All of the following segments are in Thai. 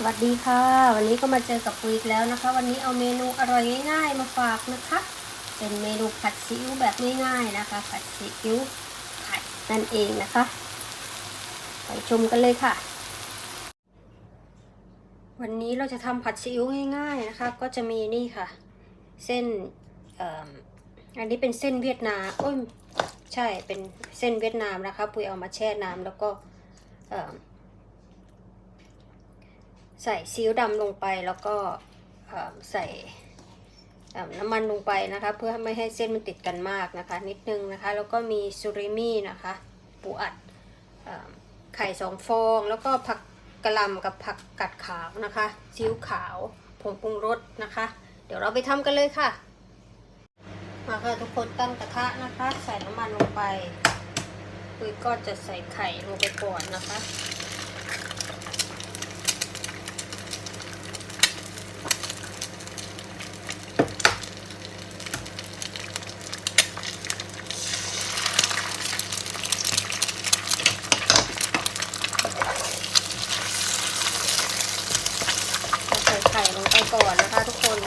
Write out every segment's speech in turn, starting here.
สวัสดีค่ะ วันนี้ก็มาเจอกับปุยอีกแล้วนะคะ วันนี้เอาเมนูอร่อยง่ายๆมาฝากนะคะ เป็นเมนูผัดซีอิ๊วแบบง่ายๆนะคะผัดซีอิ๊วไข่นั่นเองนะคะ ไปชมกันเลยค่ะ วันนี้เราจะทำผัดซีอิ๊วง่าย ๆนะคะ ก็จะมีนี่ค่ะ เส้นเอ่ออันนี้เป็นเส้นเวียดนามโอ้ยใช่เป็นเส้นเวียดนามนะคะปุยเอามาแช่น้ำแล้วก็เอ่อ ใส่ซีอิ๊วดำลงไปแล้วก็ใส่น้ำมันลงไปนะคะ เพื่อไม่ให้เส้นมันติดกันมากนะคะ นิดนึงนะคะ แล้วก็มีซูริมี่นะคะปูอัดอไข่สองฟอง แล้วก็ผักกระหล่ำกับผักกัดขาวนะคะซีอิ๊วขาวผงปรุงรสนะคะ เดี๋ยวเราไปทำกันเลยค่ะ มาค่ะทุกคนตั้งกระทะนะคะ ใส่น้ำมันลงไปปุ้ยก็จะใส่ไข่ลงไปก่อนนะคะ เราใส่ไข่ลงไปก่อนนะคะทุกคน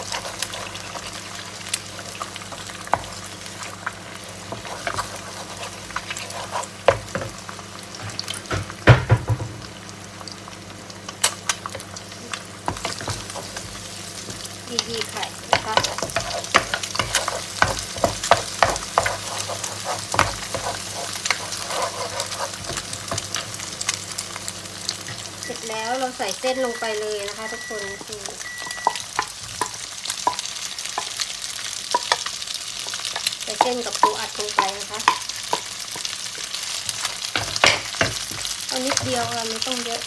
ยียีไข่นะคะเสร็จแล้วเราใส่เส้นลงไปเลยนะคะทุกคนคือใส่เส้นกับปูอัดลงไปนะคะเอานิดเดียวเราไม่ต้องเยอะ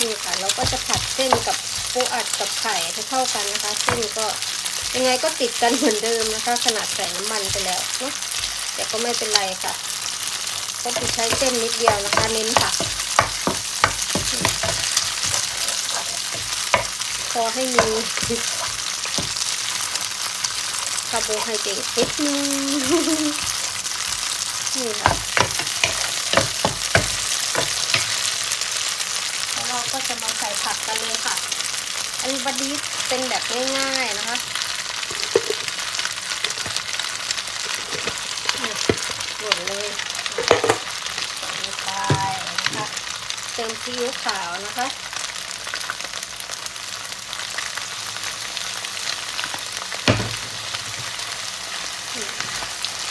นี่ค่ะ เราก็จะผัดเส้นกับปูอัดกับไข่ให้เข้ากันนะคะ เส้นก็ยังไงก็ติดกันเหมือนเดิมนะคะ ขนาดใส่น้ำมันไปแล้วเนาะแต่ก็ไม่เป็นไรค่ะ ก็จะใช้เส้นนิดเดียวนะคะ เน้นผักพอให้มีคาร์โบไฮเดรตนิดนึงนี่ค่ะแล้วเรา ก็จะมาใส่ผักกันเลยค่ะ อันนี้บัดดี้เป็นแบบง่ายๆนะคะหล่นเลยใส่ไปนะคะเติมซีอิ๊วขาวนะคะ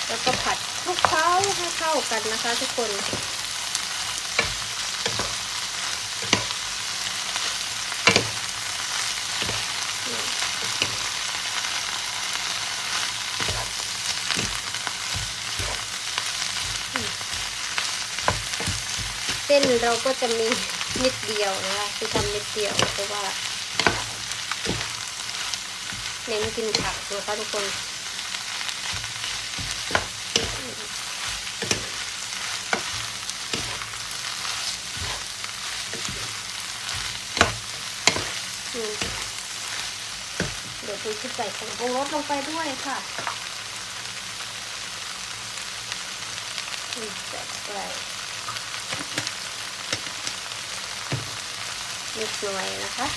แล้วก็ผัดคลุกเคล้าให้เข้ากันนะคะทุกคน เส้นเราก็จะมีนิดเดียวนะคะคือทำนิดเดียวเพราะว่า เน้นกินผักนะคะทุกคนเดี๋ยวคุณจะใส่ผงปรุงรสลงไปด้วยค่ะใส่ไป นิดหน่อยนะคะ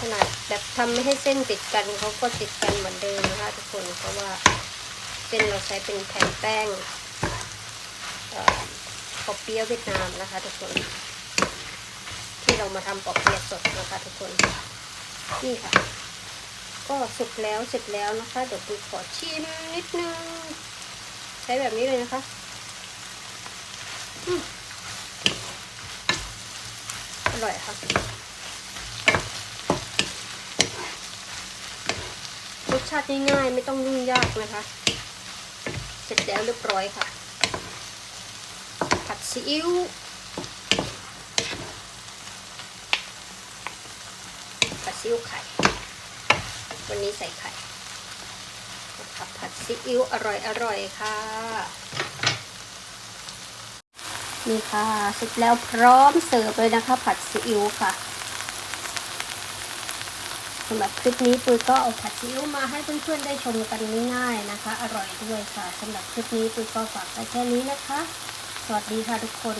ขนาดแบบทำไม่ให้เส้นติดกันเขาก็ติดกันเหมือนเดิมนะคะทุกคนเพราะว่าเส้นเราใช้เป็นแผ่นแป้งเอ่อปเปี๊ยะเวียดนามนะคะทุกคน เรามาทำปอกเปียะสดนะคะทุกคน นี่ค่ะ ก็สุกแล้วเสร็จแล้วนะคะ เดี๋ยวปุยขอชิมนิดนึง ใช้แบบนี้เลยนะคะอืมอร่อยค่ะรสชาติง่ายๆไม่ต้องยุ่งยากนะคะ เสร็จแล้วเรียบร้อยค่ะ ผัดซีอิ๊ว ผัด ซีอิ๊วไข่ วันนี้ใส่ไข่นะคะผัดซีอิ๊วอร่อยอร่อยค่ะ นี่ค่ะเสร็จแล้วพร้อมเสิร์ฟเลยนะคะ ผัดซีอิ๊วค่ะสำหรับคลิปนี้ปุ้ยก็เอาผัดซีอิ๊วมาให้เพื่อนๆได้ชมกันง่ายๆนะคะ อร่อยด้วยค่ะสำหรับคลิปนี้ปุ้ยก็ฝากไว้แค่นี้นะคะ สวัสดีค่ะทุกคน